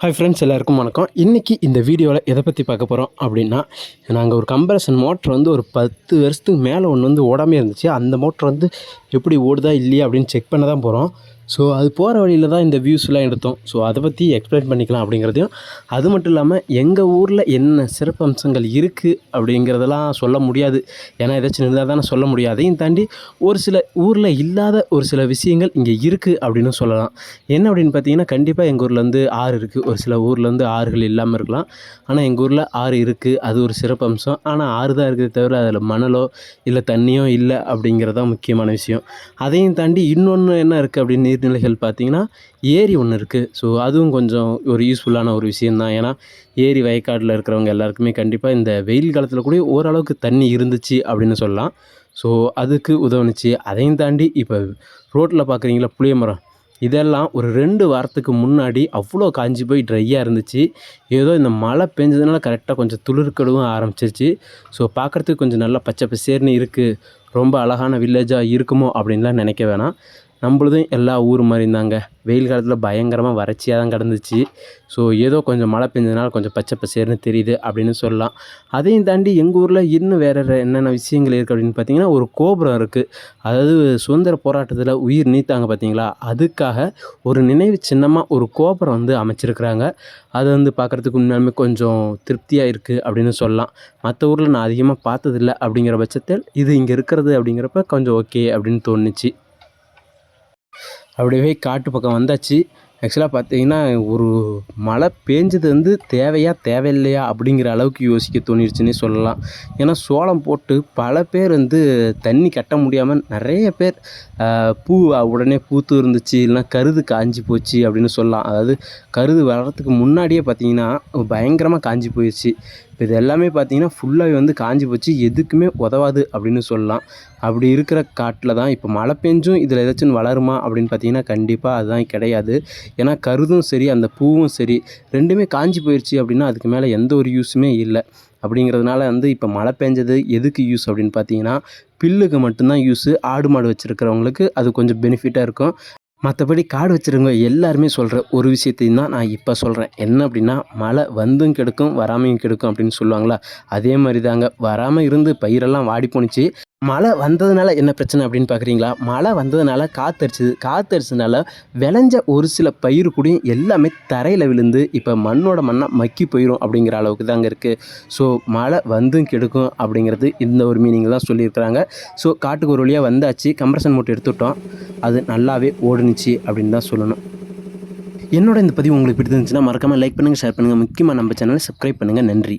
Hi friends எல்லாருக்கும் வணக்கம். இன்றைக்கி இந்த வீடியோவில் எதை பற்றி பார்க்க போகிறோம் அப்படின்னா நாங்கள் ஒரு கம்பரசன் மோட்ரு வந்து ஒரு பத்து வருஷத்துக்கு மேலே ஒன்று வந்து ஓடாமே இருந்துச்சு. அந்த மோட்ரு வந்து எப்படி ஓடுதா இல்லையா அப்படின்னு செக் பண்ண தான் போகிறோம் ஸோ அது போகிற வழியில் தான் இந்த வியூஸ்லாம் எடுத்தோம். ஸோ அதை பற்றி எக்ஸ்பிளைன் பண்ணிக்கலாம் அப்படிங்கிறதையும் அது மட்டும் இல்லாமல் எங்கள் ஊரில் என்ன சிறப்பு அம்சங்கள் இருக்குது அப்படிங்கிறதெல்லாம் சொல்ல முடியாது. ஏன்னா ஏதாச்சும் இருந்தால் தானே சொல்ல முடியாது அதையும் தாண்டி ஒரு சில ஊரில் இல்லாத ஒரு சில விஷயங்கள் இங்கே இருக்குது அப்படின்னு சொல்லலாம். என்ன அப்படின்னு பார்த்தீங்கன்னா கண்டிப்பாக எங்கள் ஊரில் வந்து ஆறு இருக்குது ஒரு சில ஊரில் வந்து ஆறுகள் இல்லாமல் இருக்கலாம். ஆனால் எங்கள் ஊரில் ஆறு இருக்குது அது ஒரு சிறப்பு அம்சம். ஆனால் ஆறு தான் இருக்குது தவிர அதில் மணலோ இல்லை தண்ணியோ இல்லை அப்படிங்கிறது தான் முக்கியமான விஷயம். அதையும் தாண்டி இன்னொன்று என்ன இருக்குது அப்படின்னு நீர்நிலைகள் பார்த்தீங்கன்னா ஏரி ஒன்று இருக்குது ஸோ அதுவும் கொஞ்சம் ஒரு யூஸ்ஃபுல்லான ஒரு விஷயந்தான் ஏன்னா ஏரி வயக்காட்டில் இருக்கிறவங்க எல்லாருக்குமே கண்டிப்பாக இந்த வெயில் காலத்தில் கூட ஓரளவுக்கு தண்ணி இருந்துச்சு அப்படின்னு சொல்லலாம். ஸோ அதுக்கு உதவுனுச்சு. அதையும் தாண்டி இப்போ ரோட்டில் பார்க்குறீங்களா புளிய மரம். இதெல்லாம் ஒரு ரெண்டு வாரத்துக்கு முன்னாடி அவ்வளோ காஞ்சி போய் ட்ரையாக இருந்துச்சு. ஏதோ இந்த மழை பெஞ்சதுனால கரெக்டாக கொஞ்சம் துளிர்க்கடவும் ஆரம்பிச்சிருச்சு. ஸோ பார்க்குறதுக்கு கொஞ்சம் நல்லா பச்சை பசேர்னு இருக்குது ரொம்ப அழகான வில்லேஜாக இருக்குமோ அப்படின்லாம் நினைக்க வேணாம். நம்மளுதும் எல்லா ஊர் மாதிரி இருந்தாங்க வெயில் காலத்தில் பயங்கரமாக வறட்சியாக தான் கிடந்துச்சு. ஸோ ஏதோ கொஞ்சம் மழை பெஞ்சதுனால கொஞ்சம் பச்சை பசேர்னு தெரியுது அப்படின்னு சொல்லலாம். அதையும் தாண்டி எங்கள் ஊரில் இன்னும் வேறு என்னென்ன விஷயங்கள் இருக்குது அப்படின்னு பார்த்தீங்கன்னா ஒரு கோபுரம் இருக்குது அதாவது சுதந்திர போராட்டத்தில் உயிர் நீத்தாங்க பார்த்தீங்களா அதுக்காக ஒரு நினைவு சின்னமாக ஒரு கோபுரம் வந்து அமைச்சிருக்கிறாங்க. அது வந்து பார்க்குறதுக்கு உண்மையாலுமே கொஞ்சம் திருப்தியாக இருக்குது அப்படின்னு சொல்லலாம். மற்ற ஊரில் நான் அதிகமாக பார்த்ததில்ல அப்படிங்கிற பட்சத்தில் இது இங்கே இருக்கிறது அப்படிங்கிறப்ப கொஞ்சம் ஓகே அப்படின்னு தோணுச்சு. அப்படியே காட்டு பக்கம் வந்தாச்சு. ஆக்சுவலாக பார்த்தீங்கன்னா ஒரு மழை பேஞ்சது வந்து தேவையா தேவையில்லையா அப்படிங்கிற அளவுக்கு யோசிக்க தோணிடுச்சுன்னே சொல்லலாம். ஏன்னா சோளம் போட்டு பல பேர் வந்து தண்ணி கட்ட முடியாமல் நிறைய பேர் பூ உடனே பூத்து இருந்துச்சு இல்லைனா கருது காஞ்சி போச்சு அப்படின்னு சொல்லலாம். அதாவது கருது வர்றதுக்கு முன்னாடியே பார்த்தீங்கன்னா பயங்கரமாக காஞ்சி போயிடுச்சு இப்போ இது எல்லாமே பார்த்தீங்கன்னா ஃபுல்லாகவே வந்து காஞ்சி போச்சு. எதுக்குமே உதவாது அப்படின்னு சொல்லலாம். அப்படி இருக்கிற காட்டில் தான் இப்போ மழை பெஞ்சும் இதில் ஏதாச்சும் வளருமா அப்படின்னு பார்த்தீங்கன்னா கண்டிப்பாக அதுதான் கிடையாது. ஏன்னா கருதும் சரி அந்த பூவும் சரி ரெண்டுமே காஞ்சி போயிடுச்சு அப்படின்னா அதுக்கு மேலே எந்த ஒரு யூஸுமே இல்லை. அப்படிங்கிறதுனால வந்து இப்போ மழை பெஞ்சது எதுக்கு யூஸ் அப்படின்னு பார்த்தீங்கன்னா பில்லுக்கு மட்டும்தான் யூஸு ஆடு மாடு வச்சுருக்கிறவங்களுக்கு அது கொஞ்சம் பெனிஃபிட்டாக இருக்கும். மற்றபடி காடு வச்சுருங்க எல்லாருமே சொல்கிற ஒரு விஷயத்தையும் தான் நான் இப்போ சொல்கிறேன் என்ன அப்படின்னா மழை வந்தும் கெடுக்கும் வராமையும் கெடுக்கும் அப்படின்னு சொல்லுவாங்களா? அதே மாதிரி தாங்க வராமல் இருந்து பயிரெல்லாம் வாடி போணுச்சு. மழை வந்ததுனால என்ன பிரச்சனை அப்படின்னு பார்க்குறீங்களா மழை வந்ததுனால காத்தடிச்சுது. காத்தரிச்சதுனால விளைஞ்ச ஒரு சில பயிர் கூடயும் எல்லாமே தரையில் விழுந்து இப்போ மண்ணோட மண்ணாக மக்கி போயிடும் அப்படிங்கிற அளவுக்கு தாங்க இருக்குது ஸோ மழை வந்தும் கெடுக்கும் அப்படிங்கிறது இந்த ஒரு மீனிங் தான் சொல்லியிருக்கிறாங்க. ஸோ காட்டுக்கு ஒரு வழியாக வந்தாச்சு. கம்ப்ரஷன் மூட்டை எடுத்துட்டோம். அது நல்லாவே ஓடுனுச்சு அப்படின்னு தான் சொல்லணும். என்னோட இந்த பதிவு உங்களுக்கு பிடிச்சிருந்துச்சுன்னா மறக்காமல் லைக் பண்ணுங்கள் ஷேர் பண்ணுங்கள் முக்கியமாக நம்ம சேனலை சப்ஸ்கிரைப் பண்ணுங்கள் நன்றி.